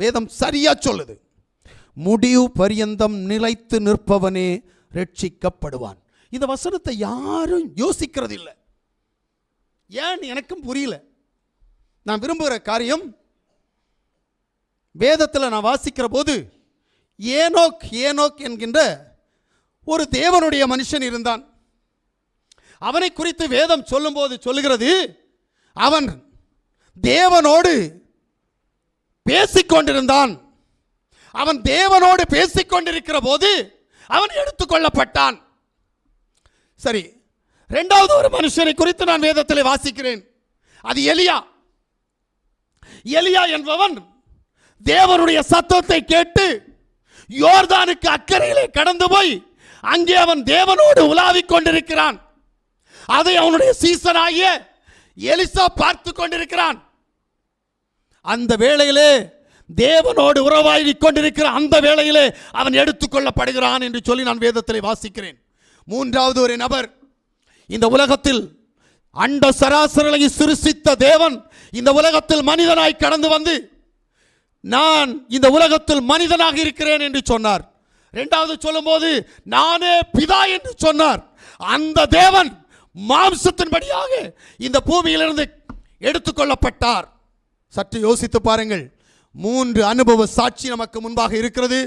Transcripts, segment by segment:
வேதம் சரியா சொல்லுது. முடிவு பரியந்தம் நிலைத்து நிற்பவனே ரட்சிக்கப்படுவான். இந்த வசனத்தை யாரும் யோசிக்கிறது இல்லை ஏன் எனக்கும் புரியல. நான் விரும்புகிற காரியம் வேதத்தில் நான் வாசிக்கிற போது ஏனோக் ஏனோக் என்கின்ற ஒரு தேவனுடைய மனுஷன் இருந்தான். அவனை குறித்து வேதம் சொல்லும்போது சொல்லுகிறது அவன் தேவனோடு பேசிக்கொண்டிருந்தான். அவன் தேவனோடு பேசிக்கொண்டிருக்கிற போது அவன் எடுத்துக்கொள்ளப்பட்டான். சரி ரெண்டாவது ஒரு மனுஷனை குறித்து நான் வேதத்தில் வாசிக்கிறேன். அது எலியா. எலியா என்பவன் தேவனுடைய சத்தத்தை கேட்டு யோர்தானுக்கு அக்கறையிலே கடந்து போய் அங்கே அவன் தேவனோடு உலாவிக் கொண்டிருக்கிறான். அதை அவனுடைய சீசனாகிய எலிசா பார்த்து கொண்டிருக்கிறான். அந்த வேளையிலே தேவனோடு உறவாகி கொண்டிருக்கிற அந்த வேளையிலே அவன் எடுத்துக்கொள்ளப்படுகிறான் என்று சொல்லி நான் வேதத்தில் வாசிக்கிறேன். மூன்றாவது ஒரு நபர் இந்த உலகத்தில் அண்ட சராசரங்களை சிருஷித்த தேவன் இந்த உலகத்தில் மனிதனாய் கடந்து வந்து நான் இந்த உலகத்தில் மனிதனாக இருக்கிறேன் என்று சொன்னார். இரண்டாவது சொல்லும்போது நானே பிதா என்று சொன்னார். அந்த தேவன் மாம்சத்தின்படியாக இந்த பூமியிலிருந்து எடுத்துக்கொள்ளப்பட்டார். சற்று யோசித்து பாருங்கள். மூன்று அனுபவ சாட்சி நமக்கு முன்பாக இருக்கிறது.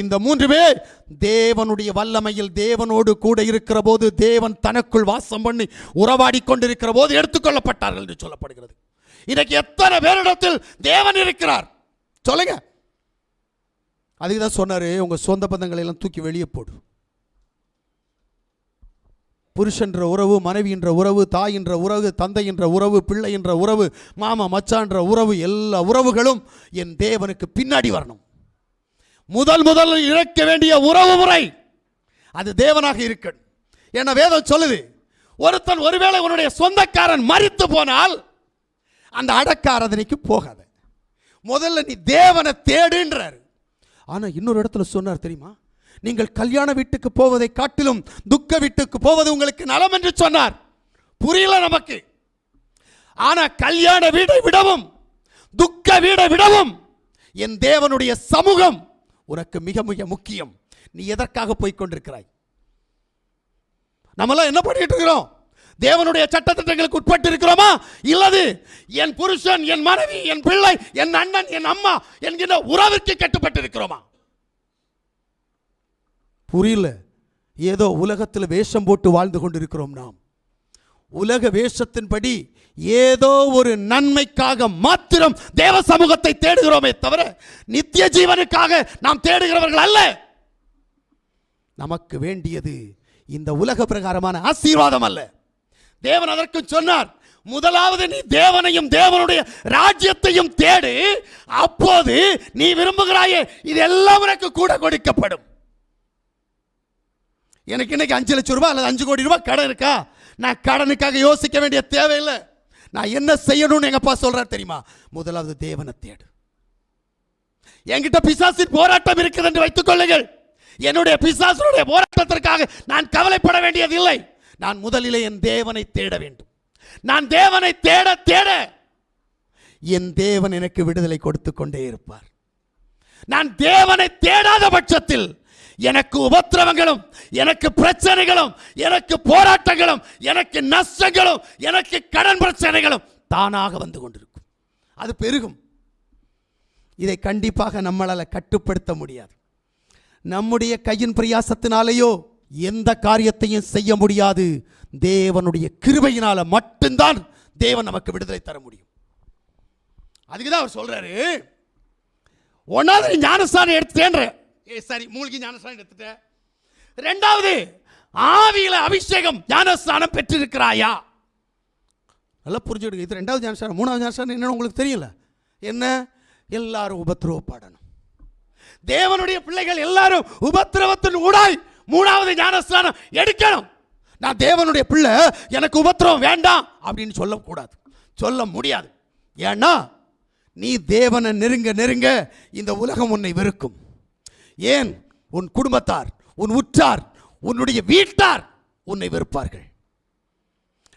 இந்த மூன்று பேர் தேவனுடைய வல்லமையில் தேவனோடு கூட இருக்கிற போது தேவன் தனக்குள் வாசம் பண்ணி உறவாடி கொண்டிருக்கிற போது எடுத்துக்கொள்ளப்பட்டார்கள் என்று சொல்லப்படுகிறது. இன்னைக்கு எத்தனை பேரிடத்தில் தேவன் இருக்கிறார்? சொல்லுங்க. அதுக்கு தான் சொன்னார் உங்கள் சொந்த பந்தங்களை எல்லாம் தூக்கி வெளியே போடு. புருஷன்ற உறவு மனைவின்ற உறவு தாயின்ற உறவு தந்தையின்ற உறவு பிள்ளைன்ற உறவு மாமா மச்சான்ற உறவு எல்லா உறவுகளும் என் தேவனுக்கு பின்னாடி வரணும். முதல் முதல் இழக்க வேண்டிய உறவு முறை அது தேவனாக இருக்கணும். என்ன வேதம் சொல்லுது ஒருத்தன் ஒருவேளை உன்னுடைய சொந்தக்காரன் மறித்து போனால் அந்த அடக்க ஆராதனைக்கு போகாத. முதல்ல நீ தேவனை தேடுன்றார். ஆனால் இன்னொரு இடத்துல சொன்னார் தெரியுமா? நீங்கள் கல்யாண வீட்டுக்கு போவதை காட்டிலும் துக்க வீட்டுக்கு போவது உங்களுக்கு நலம் என்று சொன்னார். புரியல நமக்கு? ஆனால் கல்யாண வீடை விடவும் துக்க வீடை விடவும் என் தேவனுடைய சமூகம் உனக்கு மிக மிக முக்கியம். நீ எதற்காக போய் கொண்டிருக்கிறாய்? நம்மளாம் என்ன பண்ணிட்டு இருக்கிறோம்? தேவனுடைய சட்டத்திட்டங்களுக்கு உட்பட்டு இருக்கிறோமா இல்லது என் புருஷன் என் மனைவி என் பிள்ளை என் அண்ணன் என் அம்மா என்கிற உறவிற்கு கட்டுப்பட்டு இருக்கிறோமா புரியல. ஏதோ உலகத்தில் வேஷம் போட்டு வாழ்ந்து கொண்டிருக்கிறோம் நாம். உலக வேஷத்தின்படி ஏதோ ஒரு நன்மைக்காக மாத்திரம் தேவ சமூகத்தை தேடுகிறோமே தவிர நித்திய ஜீவனுக்காக நாம் தேடுகிறவர்கள் அல்ல. நமக்கு வேண்டியது இந்த உலக பிரகாரமான ஆசீர்வாதம் அல்ல. தேவன் அதற்கும் சொன்னார் முதலாவது நீ தேவனையும் தேவனுடைய ராஜ்யத்தையும் தேடு. அப்போது நீ விரும்புகிறாயே இதெல்லாம் உனக்கு கூட கொடுக்கப்படும். எனக்கு இன்னைக்கு அஞ்சு லட்சம் ரூபா அல்லது அஞ்சு கோடி ரூபாய் கடன் இருக்கா? நான் கடனுக்காக யோசிக்க வேண்டிய தேவையில்லை. நான் என்ன செய்யணும்னு எங்கள் அப்பா சொல்றாரு தெரியுமா? முதலாவது தேவனை தேடு. என்கிட்ட பிசாசின் போராட்டம் இருக்குது என்று வைத்துக் கொள்ளுங்கள். என்னுடைய பிசாசனுடைய போராட்டத்திற்காக நான் கவலைப்பட வேண்டியதில்லை நான் முதலிலே என் தேவனை தேட வேண்டும். நான் தேவனை தேட தேட. என் தேவன் எனக்கு விடுதலை கொடுத்து கொண்டே இருப்பார். நான் தேவனை தேடாத பட்சத்தில் எனக்கு உபத்திரவங்களும் எனக்கு பிரச்சனைகளும் எனக்கு போராட்டங்களும் எனக்கு நஷ்டங்களும் எனக்கு கடன் பிரச்சனைகளும் தானாக வந்து கொண்டிருக்கும். அது பெருகும். இதை கண்டிப்பாக நம்மளால் கட்டுப்படுத்த முடியாது. நம்முடைய கையின் பிரயாசத்தினாலேயோ எந்த காரியத்தையும் செய்ய முடியாது. தேவனுடைய கிருபையினால மட்டும்தான் தேவன் நமக்கு விடுதலை தர முடியும். அதுக்கு தான் அவர் சொல்றாரு ஒன்னாவது ஞானஸ்தானம் எடுத்துட்டேன்ற. ஏ சரி மூழ்கி ஞானஸ்தானம் எடுத்துட்டேன். ரெண்டாவது ஆவியில அபிஷேகம் ஞானஸ்தானம் பெற்றிருக்கிறாயா? நல்லா புரிஞ்சுடுங்க இது ரெண்டாவது ஞானஸ்தானம் மூணாவது ஞானஸ்தானம் என்னன்னு உங்களுக்கு தெரியல. என்ன? எல்லாரும் உபத்திரவப்படணும். தேவனுடைய பிள்ளைகள் எல்லாரும் உபத்திரவத்தின் ஊடாய் மூணாவது ஞானஸ்தானம் எடுக்கணும். நான் தேவனுடைய பிள்ளை எனக்கு உபத்திரவம் வேண்டாம் அப்படின்னு சொல்லக்கூடாது. சொல்ல முடியாது. ஏன்னா நீ தேவனை நெருங்க நெருங்க இந்த உலகம் உன்னை வெறுக்கும். ஏன் உன் குடும்பத்தார் உன் உற்றார் உன்னுடைய வீட்டார் உன்னை வெறுப்பார்கள்?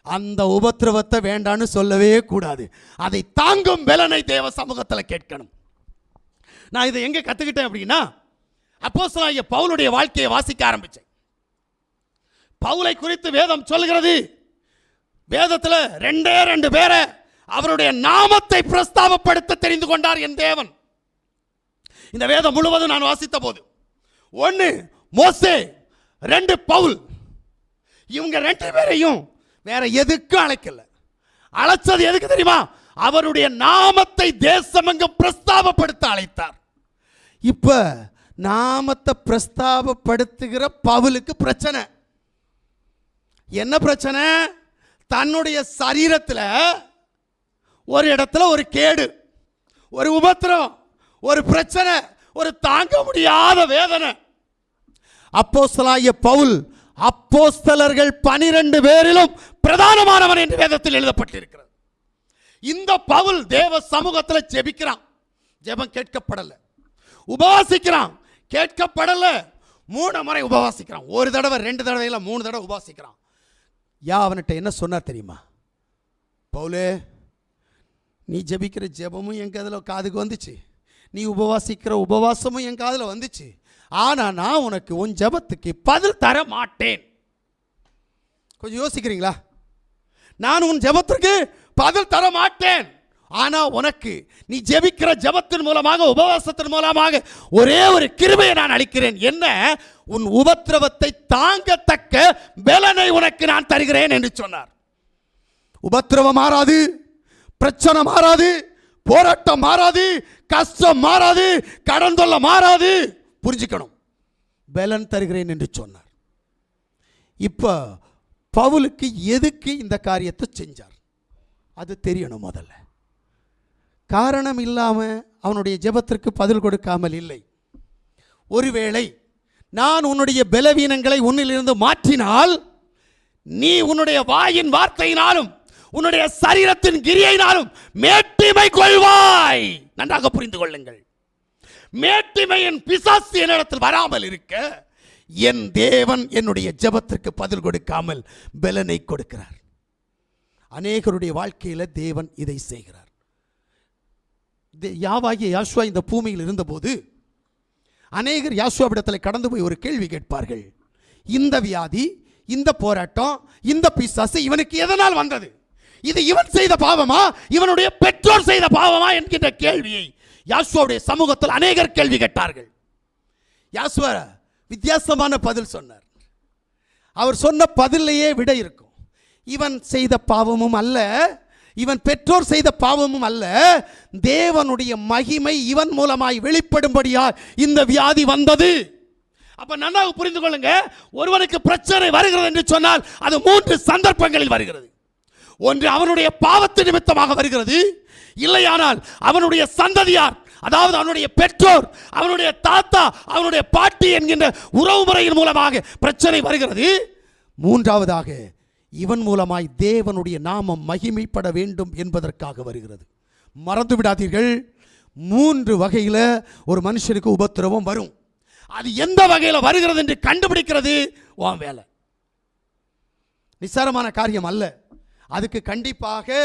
அந்த உபத்திரவத்தை வேண்டான்னு சொல்லவே கூடாது. அதை தாங்கும் பலனை தேவ சமூகத்தில் கேட்கணும். நான் இதை எங்கே கற்றுக்கிட்டேன் அப்படின்னா அப்போஸ்தலனாகிய பவுலுடைய வாழ்க்கையை வாசிக்க ஆரம்பித்தேன் பவுலை குறித்து வேதம் சொல்கிறது வேதத்தில் ரெண்டே ரெண்டு பேரை அவருடைய நாமத்தை பிரஸ்தாபப்படுத்த தெரிந்து கொண்டார் என் தேவன். இந்த வேதம் முழுவதும் நான் வாசித்த போது ஒன்று மோசே ரெண்டு பவுல். இவங்க ரெண்டு பேரையும் வேற எதுக்கும் அழைக்கல. அழைச்சது எதுக்கு தெரியுமா? அவருடைய நாமத்தை தேசமெங்கும் பிரஸ்தாபப்படுத்த அழைத்தார். இப்ப நாமத்தை பிரஸ்தாபப்படுத்துகிற பவுலுக்கு பிரச்சனை. என்ன பிரச்சனை? தன்னுடைய சரீரத்தில் ஒரு இடத்துல ஒரு கேடு ஒரு உபத்திரம். ஒரு பிரச்சனை ஒரு தாங்க முடியாத வேதனை. அப்போஸ்தலாகிய பவுல் அப்போஸ்தலர்கள் பனிரெண்டு பேரிலும் பிரதானமானவன் என்று வேதத்தில் எழுதப்பட்டிருக்கிறது. இந்த பவுல் தேவ சமூகத்தில் ஜெபிக்கிறான். ஜெபம் கேட்கப்படல. உபவாசிக்கிறான் கேட்கப்படல. மூணு முறை உபவாசிக்கிறான். ஒரு தடவை ரெண்டு தடவை மூணு தடவை உபவாசிக்கிறான் யா அவன்கிட்ட என்ன சொன்னார் தெரியுமா? பவுலே நீ ஜெபிக்கிற ஜெபமும் எங்கள் அதில் காதுக்கு வந்துச்சு? நீ உபவாசிக்கிற உபவாசமும் என் காதில் வந்துச்சு. ஆனால் நான் உனக்கு உன் ஜெபத்துக்கு பதில் தர மாட்டேன். கொஞ்சம் யோசிக்கிறீங்களா? நான் உன் ஜபத்திற்கு பதில் தர மாட்டேன். ஆனால் உனக்கு நீ ஜெபிக்கிற ஜெபத்தின் மூலமாக உபவாசத்தின் மூலமாக ஒரே ஒரு கிருபையை நான் அளிக்கிறேன். என்ன? உன் உபத்திரவத்தை தாங்கத்தக்க பலனை உனக்கு நான் தருகிறேன் என்று சொன்னார். உபத்திரவம் மாறாது பிரச்சனை மாறாது போராட்டம் மாறாது கஷ்டம் மாறாது கடன் தொல்லை மாறாது. புரிஞ்சுக்கணும். பலன் தருகிறேன் என்று சொன்னார். இப்போ பவுலுக்கு எதுக்கு இந்த காரியத்தை செஞ்சார்? அது தெரியணும் முதல்ல. காரணம் இல்லாமல் அவனுடைய ஜெபத்திற்கு பதில் கொடுக்காமல் இல்லை. ஒருவேளை நான் உன்னுடைய பலவீனங்களை உன்னிலிருந்து மாற்றினால் நீ உன்னுடைய வாயின் வார்த்தையினாலும் உன்னுடைய சரீரத்தின் கிரியையினாலும் மேட்டிமை கொள்வாய். நன்றாக புரிந்து கொள்ளுங்கள். மேட்டிமையின் பிசாசு என்னிடத்தில் வராமல் இருக்க என் தேவன் என்னுடைய ஜெபத்திற்கு பதில் கொடுக்காமல் பலனை கொடுக்கிறார். அநேகருடைய வாழ்க்கையில் தேவன் இதை செய்கிறார். தே- யாவாகிய யாஷ்வா இந்த பூமியில் இருந்தபோது அநேகர் யாஷ்வாவிடத்தில் கடந்து போய் ஒரு கேள்வி கேட்பார்கள். இந்த வியாதி இந்த போராட்டம் இந்த பிசாசு இவனுக்கு எதனால் வந்தது? இது இவன் செய்த பாவமா? இவனுடைய பெற்றோர் செய்த பாவமா என்கின்ற கேள்வியை யாசுவாவுடைய சமூகத்தில் அநேகர் கேள்வி கேட்டார்கள். யாசுவா வித்தியாசமான பதில் சொன்னார். அவர் சொன்ன பதிலையே விட இருக்கும். இவன் செய்த பாவமும் அல்ல இவன் பெற்றோர் செய்த பாவமும் அல்ல தேவனுடைய மகிமை இவன் மூலமாய் வெளிப்படும்படியா இந்த வியாதி வந்தது. அப்ப நன்றாக புரிந்து கொள்ளுங்க ஒருவனுக்கு பிரச்சனை வருகிறது என்று சொன்னால் அது மூன்று சந்தர்ப்பங்களில் வருகிறது. ஒன்று அவனுடைய பாவத்து நிமித்தமாக வருகிறது. இல்லையானால் அவனுடைய சந்ததியார் அதாவது அவனுடைய பெற்றோர் அவனுடைய தாத்தா அவனுடைய பாட்டி என்கின்ற உறவு முறையின் மூலமாக பிரச்சனை வருகிறது. மூன்றாவதாக இவன் மூலமாய் தேவனுடைய நாமம் மகிமைப்பட வேண்டும் என்பதற்காக வருகிறது. மறந்து விடாதீர்கள். மூன்று வகையில் ஒரு மனுஷனுக்கு உபத்திரவம் வரும். அது எந்த வகையில் வருகிறது என்று கண்டுபிடிக்கிறது? உன் வேலை. நிசாரமான காரியம் அல்ல. அதுக்கு கண்டிப்பாக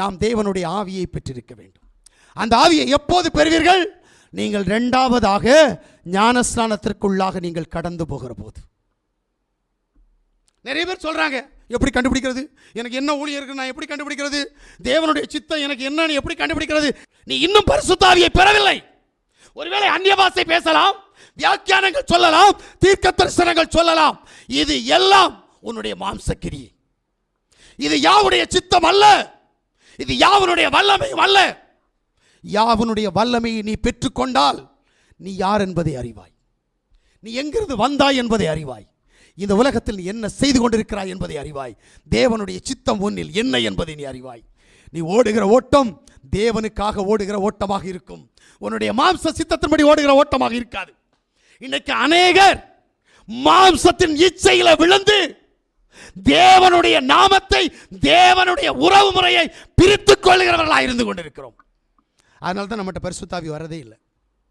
நாம் தேவனுடைய ஆவியை பெற்றிருக்க வேண்டும். அந்த ஆவியை எப்போது பெறுவீர்கள்? நீங்கள் ரெண்டாவதாக ஞானஸ்நானத்திற்குள்ளாக நீங்கள் கடந்து போகிற போது நிறைய பேர் சொல்கிறாங்க எப்படி கண்டுபிடிக்கிறது? எனக்கு என்ன ஊழியர்கள் இருக்கு? நான் எப்படி கண்டுபிடிக்கிறது? தேவனுடைய சித்தம் எனக்கு என்னன்னு எப்படி கண்டுபிடிக்கிறது? நீ இன்னும் பரிசுத்தாவியை பெறவில்லை. ஒருவேளை அந்நிய பாசை பேசலாம் வியாக்கியானங்கள் சொல்லலாம் தீர்க்க தரிசனங்கள் சொல்லலாம். இது எல்லாம் உன்னுடைய மாம்சக்கிரியை. இது யாவுடைய சித்தம் அல்ல. இது யாவனுடைய வல்லமையும் அல்ல. யாவனுடைய வல்லமையை நீ பெற்றுக்கொண்டால் நீ யார் என்பதை அறிவாய். நீ எங்கிருந்து வந்தாய் என்பதை அறிவாய். இந்த உலகத்தில் நீ என்ன செய்து கொண்டிருக்கிறாய் என்பதை அறிவாய். தேவனுடைய சித்தம் ஒன்னில் என்ன என்பதை நீ அறிவாய். நீ ஓடுகிற ஓட்டம் தேவனுக்காக ஓடுகிற ஓட்டமாக இருக்கும். உன்னுடைய மாம்ச சித்தத்தின்படி ஓடுகிற ஓட்டமாக இருக்காது. இன்னைக்கு அநேகர் மாம்சத்தின் இச்சையில் விழுந்து தேவனுடைய நாமத்தை தேவனுடைய உறவு முறையை பிரித்துக் கொள்கிறவர்களாக இருந்து கொண்டிருக்கிறோம். அதனால தான் நம்மகிட்ட பரிசுத்தாவி வரதே இல்லை.